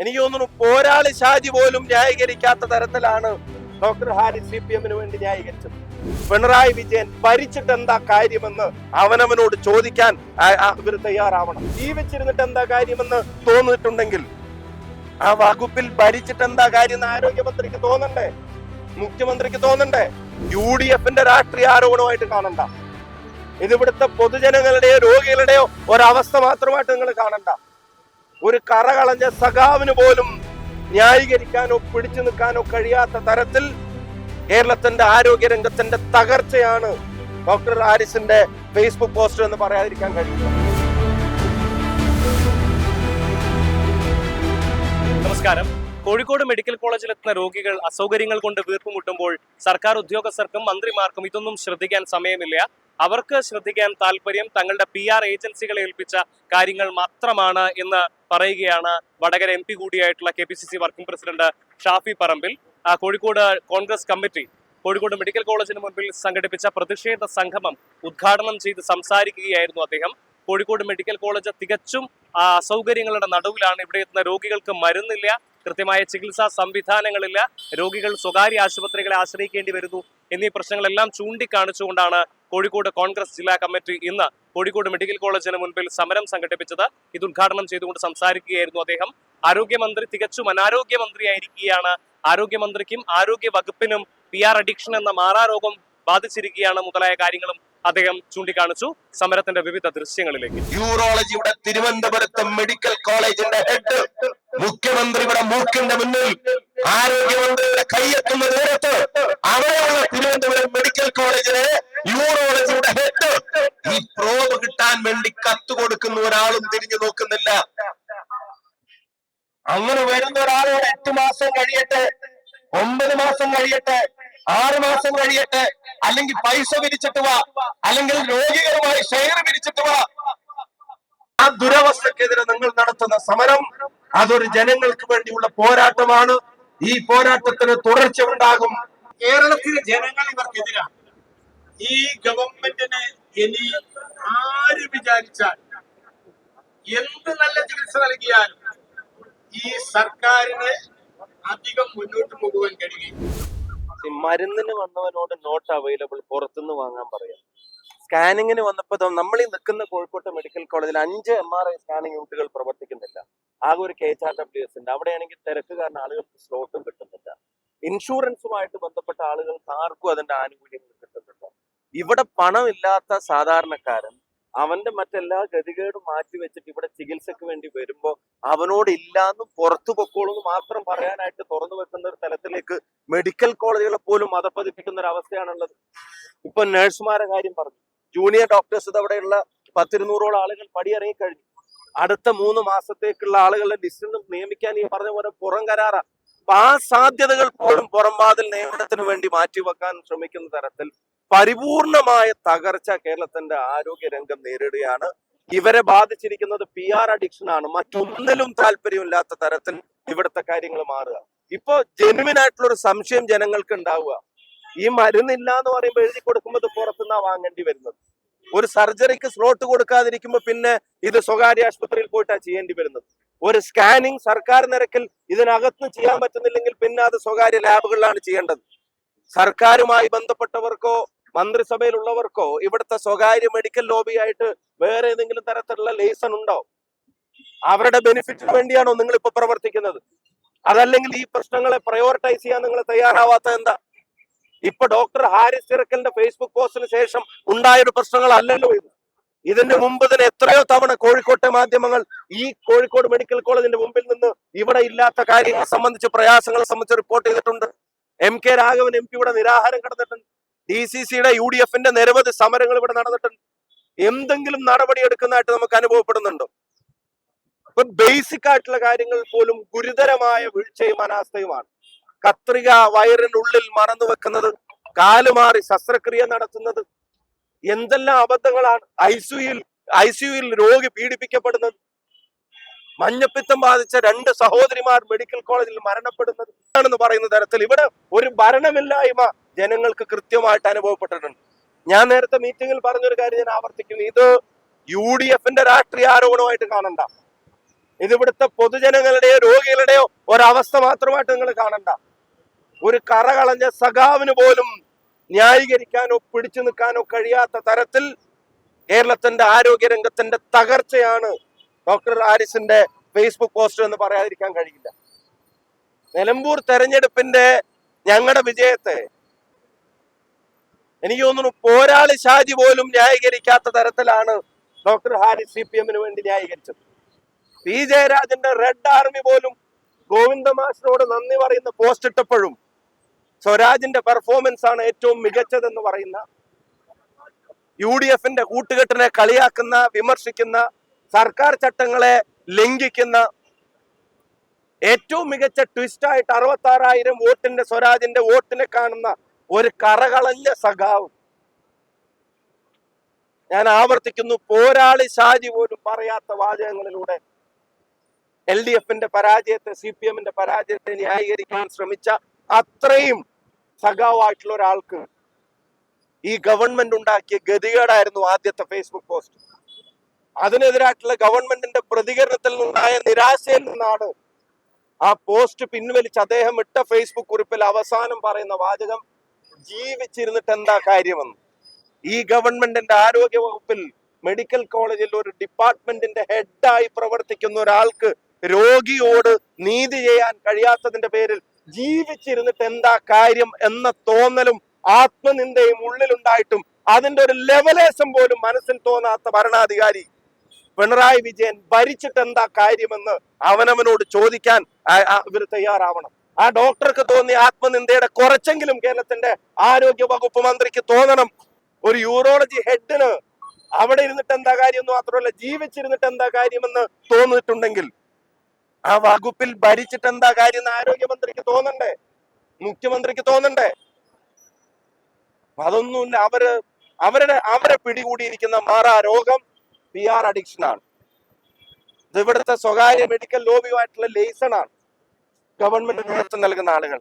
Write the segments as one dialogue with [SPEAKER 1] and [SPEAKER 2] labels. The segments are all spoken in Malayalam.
[SPEAKER 1] എനിക്ക് തോന്നുന്നു പോരാളി ഷാജി പോലും ന്യായീകരിക്കാത്ത തരത്തിലാണ് ഡോക്ടർ ഹാരി സി പി എമ്മിന് വേണ്ടി ന്യായീകരിച്ചത്. പിണറായി വിജയൻ ഭരിച്ചിട്ട് എന്താ കാര്യമെന്ന് അവനവനോട് ചോദിക്കാൻ ഇവർ തയ്യാറാവണം. ജീവിച്ചിരുന്നിട്ട് എന്താ കാര്യമെന്ന് തോന്നിയിട്ടുണ്ടെങ്കിൽ ആ വകുപ്പിൽ ഭരിച്ചിട്ട് എന്താ കാര്യം ആരോഗ്യമന്ത്രിക്ക് തോന്നണ്ടേ? മുഖ്യമന്ത്രിക്ക് തോന്നണ്ടേ? യു ഡി എഫിന്റെ രാഷ്ട്രീയ ആരോപണമായിട്ട് കാണണ്ട. ഇതിവിടുത്തെ പൊതുജനങ്ങളുടെയോ രോഗികളുടെയോ ഒരവസ്ഥ മാത്രമായിട്ട് നിങ്ങൾ കാണണ്ട. ഒരു കറകളഞ്ഞ സഖാവിന് പോലും ന്യായീകരിക്കാനോ പിടിച്ചു നിൽക്കാനോ കഴിയാത്ത തരത്തിൽ കേരളത്തിന്റെ ആരോഗ്യ രംഗത്തിന്റെ തകർച്ചയാണ് ഡോക്ടർ ഹാരിസിന്റെ ഫേസ്ബുക്ക് പോസ്റ്റ് എന്ന് പറയാതിരിക്കാൻ കഴിയില്ല.
[SPEAKER 2] നമസ്കാരം. കോഴിക്കോട് മെഡിക്കൽ കോളേജിലെത്തുന്ന രോഗികൾ അസൗകര്യങ്ങൾ കൊണ്ട് വീർപ്പുമുട്ടുമ്പോൾ സർക്കാർ ഉദ്യോഗസ്ഥർക്കും മന്ത്രിമാർക്കും ഇതൊന്നും ശ്രദ്ധിക്കാൻ സമയമില്ല. അവർക്ക് ശ്രദ്ധിക്കാൻ താല്പര്യം തങ്ങളുടെ പി ആർ ഏജൻസികളെ ഏൽപ്പിച്ച കാര്യങ്ങൾ മാത്രമാണ് എന്ന് പറയുകയാണ് Vadakara M P കൂടിയായിട്ടുള്ള K P C C working president Shafi Parambil. Kozhikode Congress committee Kozhikode medical കോളേജിന് മുൻപിൽ സംഘടിപ്പിച്ച പ്രതിഷേധ സംഗമം ഉദ്ഘാടനം ചെയ്ത് സംസാരിക്കുകയായിരുന്നു അദ്ദേഹം. കോഴിക്കോട് മെഡിക്കൽ കോളേജ് തികച്ചും അസൗകര്യങ്ങളുടെ നടുവിലാണ് ഇവിടെ എത്തുന്ന രോഗികൾക്ക് മരുന്നില്ല കൃത്യമായ ചികിത്സാ സംവിധാനങ്ങളില്ല രോഗികൾ സ്വകാര്യ ആശുപത്രികളെ ആശ്രയിക്കേണ്ടി വരുന്നു എന്നീ പ്രശ്നങ്ങളെല്ലാം ചൂണ്ടിക്കാണിച്ചുകൊണ്ടാണ് കോഴിക്കോട് കോൺഗ്രസ് ജില്ലാ കമ്മിറ്റി ഇന്ന് കോഴിക്കോട് മെഡിക്കൽ കോളേജിന് മുൻപിൽ സമരം സംഘടിപ്പിച്ചത്. ഇത് ഉദ്ഘാടനം ചെയ്തുകൊണ്ട് സംസാരിക്കുകയായിരുന്നു അദ്ദേഹം. ആരോഗ്യമന്ത്രി തികച്ചും അനാരോഗ്യമന്ത്രിയായിരിക്കുകയാണ്. ആരോഗ്യമന്ത്രിക്കും ആരോഗ്യ വകുപ്പിനും പി ആർ അഡിക്ഷൻ എന്ന മാറാരോഗം ബാധിച്ചിരിക്കുകയാണ് മുതലായ കാര്യങ്ങളും. അദ്ദേഹം ചൂണ്ടിക്കാണിച്ചു സമരത്തിന്റെ വിവിധ ദൃശ്യങ്ങളിലേക്ക്.
[SPEAKER 1] യൂറോളജിയുടെ തിരുവനന്തപുരത്ത് മെഡിക്കൽ കോളേജിന്റെ ഹെഡ് മുഖ്യമന്ത്രിയുടെ മൂക്കിന്റെ മുന്നിൽ ആരോഗ്യമന്ത്രിയുടെ കൈയെത്തുന്ന നേരത്ത് അവിടെയുള്ള തിരുവനന്തപുരം മെഡിക്കൽ കോളേജിലെ യൂറോളജിയുടെ ഹെഡ് ഈ പ്രോബ് കിട്ടാൻ വേണ്ടി കത്ത് കൊടുക്കുന്ന ഒരാളും തിരിഞ്ഞു നോക്കുന്നില്ല. അങ്ങനെ വരുന്ന ഒരാളോട് എട്ട് മാസം കഴിയട്ടെ ഒമ്പത് മാസം കഴിയട്ടെ ആറ് മാസം കഴിയട്ടെ അല്ലെങ്കിൽ പൈസ പിരിച്ചിട്ട് വാ അല്ലെങ്കിൽ രോഗികളുമായി ഷെയർ പിരിച്ചിട്ട് വാ. ആ ദുരവസ്ഥക്കെതിരെ നിങ്ങൾ നടത്തുന്ന സമരം അതൊരു ജനങ്ങൾക്ക് വേണ്ടിയുള്ള പോരാട്ടമാണ്. ഈ പോരാട്ടത്തിന് തുടർച്ച ഉണ്ടാകും.
[SPEAKER 3] കേരളത്തിലെ ജനങ്ങൾ ഇവർക്കെതിരാണ്. ഈ ഗവൺമെന്റിന് ഇനി ആര് വിചാരിച്ചാൽ എന്ത് നല്ല ചികിത്സ നൽകിയാലും ഈ സർക്കാരിന് അധികം മുന്നോട്ട് പോകുവാൻ കഴിയും
[SPEAKER 1] മരുന്നിന് വന്നവനോട് നോട്ട് അവൈലബിൾ പുറത്തുനിന്ന് വാങ്ങാൻ പറയാം. സ്കാനിങ്ങിന് വന്നപ്പോ ദാ നമ്മൾ ഈ നിൽക്കുന്ന കോഴിക്കോട്ട് മെഡിക്കൽ കോളേജിൽ അഞ്ച് എം ആർ ഐ സ്കാനിങ് യൂണിറ്റുകൾ പ്രവർത്തിക്കുന്നില്ല. ആകെ ഒരു K H R W S ഉണ്ട്. അവിടെയാണെങ്കിൽ തിരക്ക് കാരണം ആളുകൾക്ക് സ്ലോട്ടും കിട്ടുന്നില്ല. ഇൻഷുറൻസുമായിട്ട് ബന്ധപ്പെട്ട ആളുകൾക്ക് ആർക്കും അതിന്റെ ആനുകൂല്യങ്ങൾ കിട്ടുന്നില്ല. ഇവിടെ പണമില്ലാത്ത സാധാരണക്കാരൻ അവന്റെ മറ്റെല്ലാ ഗതികേടും മാറ്റി വെച്ചിട്ട് ഇവിടെ ചികിത്സക്ക് വേണ്ടി വരുമ്പോ അവനോട് ഇല്ലാന്ന് പുറത്തു പൊക്കോളൂന്ന് മാത്രം പറയാനായിട്ട് തുറന്നു വെക്കുന്ന ഒരു തലത്തിലേക്ക് മെഡിക്കൽ കോളേജുകളെ പോലും മതപ്പതിപ്പിക്കുന്ന ഒരു അവസ്ഥയാണുള്ളത്. ഇപ്പൊ നഴ്സുമാരെ കാര്യം പറഞ്ഞു. ജൂനിയർ ഡോക്ടേഴ്സ് ഇതവിടെയുള്ള പത്തിരുന്നൂറോളം ആളുകൾ പടിയിറങ്ങി കഴിഞ്ഞു. അടുത്ത മൂന്ന് മാസത്തേക്കുള്ള ആളുകളുടെ ലിസ്റ്റിൽ നിയമിക്കാൻ ഈ പറഞ്ഞ പോലെ പുറം കരാറാ. അപ്പൊ ആ സാധ്യതകൾ പോലും പുറംവാതിൽ നിയമനത്തിന് വേണ്ടി മാറ്റിവെക്കാൻ ശ്രമിക്കുന്ന തരത്തിൽ പരിപൂർണമായ തകർച്ച കേരളത്തിന്റെ ആരോഗ്യ രംഗം നേരിടുകയാണ്. ഇവരെ ബാധിച്ചിരിക്കുന്നത് പി ആർ അഡിക്ഷൻ ആണ്. മറ്റൊന്നിലും താല്പര്യമില്ലാത്ത തരത്തിൽ ഇവിടുത്തെ കാര്യങ്ങൾ മാറുക. ഇപ്പോ ജെനുവിൻ ആയിട്ടുള്ള ഒരു സംശയം ജനങ്ങൾക്ക് ഉണ്ടാവുക. ഈ മരുന്നില്ല എന്ന് പറയുമ്പോൾ എഴുതി കൊടുക്കുമ്പോൾ ഇത് പുറത്തുനിന്നാ വാങ്ങേണ്ടി വരുന്നത്. ഒരു സർജറിക്ക് സ്ലോട്ട് കൊടുക്കാതിരിക്കുമ്പോൾ പിന്നെ ഇത് സ്വകാര്യ ആശുപത്രിയിൽ പോയിട്ടാ ചെയ്യേണ്ടി വരുന്നത്. ഒരു സ്കാനിങ് സർക്കാർ നിരക്കിൽ ഇതിനകത്ത് ചെയ്യാൻ പറ്റുന്നില്ലെങ്കിൽ പിന്നെ അത് സ്വകാര്യ ലാബുകളിലാണ് ചെയ്യേണ്ടത്. സർക്കാരുമായി ബന്ധപ്പെട്ടവർക്കോ മന്ത്രിസഭയിലുള്ളവർക്കോ ഇവിടുത്തെ സ്വകാര്യ മെഡിക്കൽ ലോബിയായിട്ട് വേറെ ഏതെങ്കിലും തരത്തിലുള്ള ലേസൺ ഉണ്ടോ? അവരുടെ ബെനിഫിറ്റിന് വേണ്ടിയാണോ നിങ്ങൾ ഇപ്പൊ പ്രവർത്തിക്കുന്നത്? അതല്ലെങ്കിൽ ഈ പ്രശ്നങ്ങളെ പ്രയോറിറ്റൈസ് ചെയ്യാൻ നിങ്ങൾ തയ്യാറാവാത്ത എന്താ? ഇപ്പൊ ഡോക്ടർ ഹാരിസ് ചിറക്കലിന്റെ ഫേസ്ബുക്ക് പോസ്റ്റിന് ശേഷം ഉണ്ടായ ഒരു പ്രശ്നങ്ങളല്ലല്ലോ ഇത്. ഇതിന്റെ മുമ്പ് തന്നെ എത്രയോ തവണ കോഴിക്കോട്ടെ മാധ്യമങ്ങൾ ഈ കോഴിക്കോട് മെഡിക്കൽ കോളേജിന്റെ മുമ്പിൽ നിന്ന് ഇവിടെ ഇല്ലാത്ത കാര്യങ്ങളെ സംബന്ധിച്ച് പ്രയാസങ്ങളെ സംബന്ധിച്ച് റിപ്പോർട്ട് ചെയ്തിട്ടുണ്ട്. എം കെ രാഘവൻ എം പിയുടെ നിരാഹാരം കിടന്നിട്ടുണ്ട്. ഡി സി സിയുടെ യു ഡി എഫിന്റെ നിരവധി സമരങ്ങൾ ഇവിടെ നടന്നിട്ടുണ്ട്. എന്തെങ്കിലും നടപടി എടുക്കുന്നതായിട്ട് നമുക്ക് അനുഭവപ്പെടുന്നുണ്ടോ? അപ്പൊ ബേസിക് ആയിട്ടുള്ള കാര്യങ്ങൾ പോലും ഗുരുതരമായ വീഴ്ചയും അനാസ്ഥയുമാണ്. കത്രിക വയറിനുള്ളിൽ മറന്നു വെക്കുന്നത് കാലുമാറി ശസ്ത്രക്രിയ നടത്തുന്നത് എന്തെല്ലാം അബദ്ധങ്ങളാണ് ഐസിയുയിൽ ഐസിയുയിൽ രോഗി പീഡിപ്പിക്കപ്പെടുന്നത് മഞ്ഞപ്പിത്തം ബാധിച്ച രണ്ട് സഹോദരിമാർ മെഡിക്കൽ കോളേജിൽ മരണപ്പെടുന്നത് ആണെന്ന് പറയുന്ന തരത്തിൽ ഇവിടെ ഒരു ഭരണമില്ലായ്മ ജനങ്ങൾക്ക് കൃത്യമായിട്ട് അനുഭവപ്പെട്ടിട്ടുണ്ട്. ഞാൻ നേരത്തെ മീറ്റിംഗിൽ പറഞ്ഞൊരു കാര്യം ഞാൻ ആവർത്തിക്കുന്നു. ഇത് യു ഡി എഫിന്റെ രാഷ്ട്രീയ ആരോപണമായിട്ട് കാണണ്ട. ഇത് ഇവിടുത്തെ പൊതുജനങ്ങളുടെയോ രോഗികളുടെയോ ഒരവസ്ഥ മാത്രമായിട്ട് നിങ്ങൾ കാണണ്ട. ഒരു കറ കളഞ്ഞ സഖാവിന് പോലും ന്യായീകരിക്കാനോ പിടിച്ചു നിൽക്കാനോ കഴിയാത്ത തരത്തിൽ കേരളത്തിന്റെ ആരോഗ്യ രംഗത്തിന്റെ തകർച്ചയാണ് ഡോക്ടർ ആരിസിന്റെ ഫേസ്ബുക്ക് പോസ്റ്റ് എന്ന് പറയാതിരിക്കാൻ കഴിയില്ല. നിലമ്പൂർ തെരഞ്ഞെടുപ്പിന്റെ ഞങ്ങളുടെ വിജയത്തെ എനിക്ക് തോന്നുന്നു പോരാളി ഷാജി പോലും ന്യായീകരിക്കാത്ത തരത്തിലാണ് ഡോക്ടർ ഹാരി സി പി എമ്മിന് വേണ്ടി ന്യായീകരിച്ചത്. പി ജയരാജന്റെ റെഡ് ആർമി പോലും ഗോവിന്ദ മാഷിനോട് നന്ദി പറയുന്ന പോസ്റ്റ് ഇട്ടപ്പോഴും സ്വരാജിന്റെ പെർഫോമൻസ് ആണ് ഏറ്റവും മികച്ചതെന്ന് പറയുന്ന യു ഡി എഫിന്റെ കൂട്ടുകെട്ടിനെ കളിയാക്കുന്ന വിമർശിക്കുന്ന സർക്കാർ ചട്ടങ്ങളെ ലംഘിക്കുന്ന ഏറ്റവും മികച്ച ട്വിസ്റ്റായിട്ട് അറുപത്തി ആറായിരം വോട്ടിന്റെ സ്വരാജിന്റെ വോട്ടിനെ കാണുന്ന ഒരു കറകളല്ല സഖാവ്. ഞാൻ ആവർത്തിക്കുന്നു പോരാളി ഷാജി പോലും പറയാത്ത വാചകങ്ങളിലൂടെ എൽ ഡി എഫിന്റെ പരാജയത്തെ സി പി എമ്മിന്റെ പരാജയത്തെ ന്യായീകരിക്കാൻ ശ്രമിച്ച അത്രയും സഖാവായിട്ടുള്ള ഒരാൾക്ക് ഈ ഗവൺമെന്റ് ഉണ്ടാക്കിയ ഗതികേടായിരുന്നു ആദ്യത്തെ ഫേസ്ബുക്ക് പോസ്റ്റ്. അതിനെതിരായിട്ടുള്ള ഗവൺമെന്റിന്റെ പ്രതികരണത്തിൽ നിന്നായ നിരാശയിൽ നിന്നാണ് ആ പോസ്റ്റ് പിൻവലിച്ച് അദ്ദേഹം ഇട്ട ഫേസ്ബുക്ക് കുറിപ്പിൽ അവസാനം പറയുന്ന വാചകം ജീവിച്ചിരുന്നിട്ട് എന്താ കാര്യമെന്ന്? ഈ ഗവൺമെന്റിന്റെ ആരോഗ്യ വകുപ്പിൽ മെഡിക്കൽ കോളേജിൽ ഒരു ഡിപ്പാർട്ട്മെന്റിന്റെ ഹെഡായി പ്രവർത്തിക്കുന്ന ഒരാൾക്ക് രോഗിയോട് നീതി ചെയ്യാൻ കഴിയാത്തതിന്റെ പേരിൽ ജീവിച്ചിരുന്നിട്ട് എന്താ കാര്യം എന്ന തോന്നലും ആത്മനിന്ദയും ഉള്ളിലുണ്ടായിട്ടും അതിന്റെ ഒരു ലെവലേശം പോലും മനസ്സിൽ തോന്നാത്ത ഭരണാധികാരി പിണറായി വിജയൻ ഭരിച്ചിട്ട് എന്താ കാര്യമെന്ന് അവനവനോട് ചോദിക്കാൻ ഇവർ തയ്യാറാവണം. ആ ഡോക്ടർക്ക് തോന്നിയ ആത്മനിന്ദയുടെ കുറച്ചെങ്കിലും കേരളത്തിന്റെ ആരോഗ്യ വകുപ്പ് മന്ത്രിക്ക് തോന്നണം. ഒരു യൂറോളജി ഹെഡിന് അവിടെ ഇരുന്നിട്ട് എന്താ കാര്യം എന്ന് മാത്രമല്ല ജീവിച്ചിരുന്നിട്ട് എന്താ കാര്യമെന്ന് തോന്നിയിട്ടുണ്ടെങ്കിൽ ആ വകുപ്പിൽ ഭരിച്ചിട്ട് എന്താ കാര്യം എന്ന് ആരോഗ്യമന്ത്രിക്ക് തോന്നണ്ടേ? മുഖ്യമന്ത്രിക്ക് തോന്നണ്ടേ? അതൊന്നുമില്ല. അവർ അവരുടെ അവരെ പിടികൂടിയിരിക്കുന്ന മാറാ രോഗം പി ആർ അഡിക്ഷൻ ആണ്. ഇത് ഇവിടുത്തെ സ്വകാര്യ മെഡിക്കൽ ലോബിയുമായിട്ടുള്ള ലേസൺ ആണ്. ഗവൺമെന്റ് നേതൃത്വം നൽകുന്ന ആളുകൾ.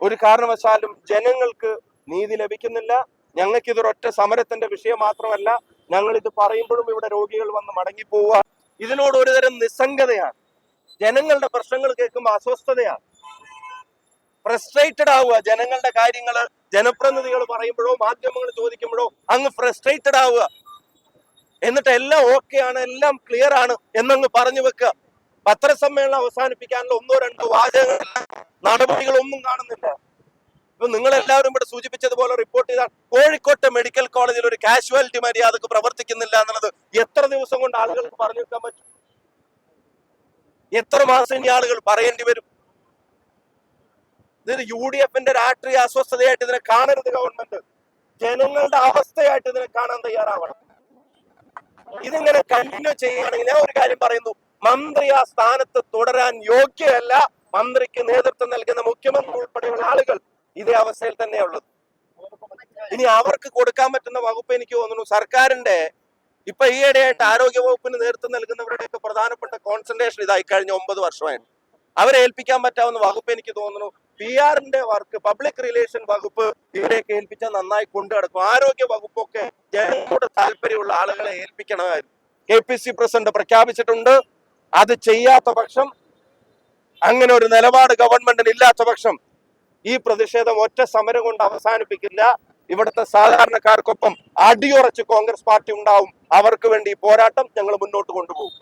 [SPEAKER 1] ഒരു കാരണവശാലും ജനങ്ങൾക്ക് നീതി ലഭിക്കുന്നില്ല. ഞങ്ങൾക്ക് ഇതൊരൊറ്റ സമരത്തിന്റെ വിഷയം മാത്രമല്ല ഞങ്ങൾ ഇത് പറയുമ്പോഴും ഇവിടെ രോഗികൾ വന്ന് മടങ്ങിപ്പോവുക. ഇതിനോട് ഒരുതരം നിസ്സംഗതയാണ്. ജനങ്ങളുടെ പ്രശ്നങ്ങൾ കേൾക്കുമ്പോൾ അസ്വസ്ഥതയാണ്. ഫ്രസ്ട്രേറ്റഡ് ആവുക. ജനങ്ങളുടെ കാര്യങ്ങൾ ജനപ്രതിനിധികൾ പറയുമ്പോഴോ മാധ്യമങ്ങൾ ചോദിക്കുമ്പോഴോ അങ്ങ് ഫ്രസ്ട്രേറ്റഡ് ആവുക. എന്നിട്ട് എല്ലാം ഓക്കെ ആണ് എല്ലാം ക്ലിയർ ആണ് എന്നങ്ങ് പറഞ്ഞു വെക്കുക. പത്രസമ്മേളനം അവസാനിപ്പിക്കാനുള്ള ഒന്നോ രണ്ടോ വാചകങ്ങൾ നടപടികളൊന്നും കാണുന്നില്ല. ഇപ്പൊ നിങ്ങൾ എല്ലാവരും ഇവിടെ സൂചിപ്പിച്ചതുപോലെ റിപ്പോർട്ട് ചെയ്താൽ കോഴിക്കോട്ടെ മെഡിക്കൽ കോളേജിൽ ഒരു കാഷ്വാലിറ്റി മര്യാദയ്ക്ക് പ്രവർത്തിക്കുന്നില്ല എന്നുള്ളത് എത്ര ദിവസം കൊണ്ട് ആളുകൾക്ക് പറഞ്ഞു വെക്കാൻ പറ്റും? എത്ര മാസം ഇനി ആളുകൾ പറയേണ്ടി വരും? ഇതിന് യു ഡി എഫിന്റെ രാഷ്ട്രീയ അസ്വസ്ഥതയായിട്ട് ഇതിനെ കാണരുത് ഗവൺമെന്റ് ജനങ്ങളുടെ അവസ്ഥയായിട്ട് ഇതിനെ കാണാൻ തയ്യാറാവണം. ഇതിങ്ങനെ കണ്ടിന്യൂ ചെയ്യുകയാണെങ്കിൽ ഞാൻ ഒരു കാര്യം പറയുന്നു. മന്ത്രി ആ സ്ഥാനത്ത് തുടരാൻ യോഗ്യയല്ല മന്ത്രിക്ക് നേതൃത്വം നൽകുന്ന മുഖ്യമന്ത്രി ഉൾപ്പെടെയുള്ള ആളുകൾ ഇതേ അവസ്ഥയിൽ തന്നെയുള്ളത്. ഇനി അവർക്ക് കൊടുക്കാൻ പറ്റുന്ന വകുപ്പ് എനിക്ക് തോന്നുന്നു സർക്കാരിന്റെ ഇപ്പൊ ഈയിടെയായിട്ട് ആരോഗ്യ വകുപ്പിന് നേതൃത്വം നൽകുന്നവരുടെയൊക്കെ പ്രധാനപ്പെട്ട കോൺസെൻട്രേഷൻ ഇതായി കഴിഞ്ഞ ഒമ്പത് വർഷമായിട്ട്. അവരെ ഏൽപ്പിക്കാൻ പറ്റാവുന്ന വകുപ്പ് എനിക്ക് തോന്നുന്നു പി ആറിന്റെ വർക്ക് പബ്ലിക് റിലേഷൻ വകുപ്പ് ഇവരെയൊക്കെ ഏൽപ്പിച്ചാൽ നന്നായി കൊണ്ടു നടക്കും. ആരോഗ്യ വകുപ്പൊക്കെ ജനങ്ങളുടെ താല്പര്യമുള്ള ആളുകളെ ഏൽപ്പിക്കണമായിരുന്നു. കെ പി സി പ്രസിഡന്റ് പ്രഖ്യാപിച്ചിട്ടുണ്ട്. അത് ചെയ്യാത്ത പക്ഷം അങ്ങനെ ഒരു നിലപാട് ഗവൺമെന്റിന് ഇല്ലാത്ത പക്ഷം ഈ പ്രതിഷേധം ഒറ്റ സമരം കൊണ്ട് അവസാനിപ്പിക്കില്ല. ഇവിടുത്തെ സാധാരണക്കാർക്കൊപ്പം അടിയുറച്ച് കോൺഗ്രസ് പാർട്ടി ഉണ്ടാവും. അവർക്ക് വേണ്ടി പോരാട്ടം ഞങ്ങൾ മുന്നോട്ട് കൊണ്ടുപോകും.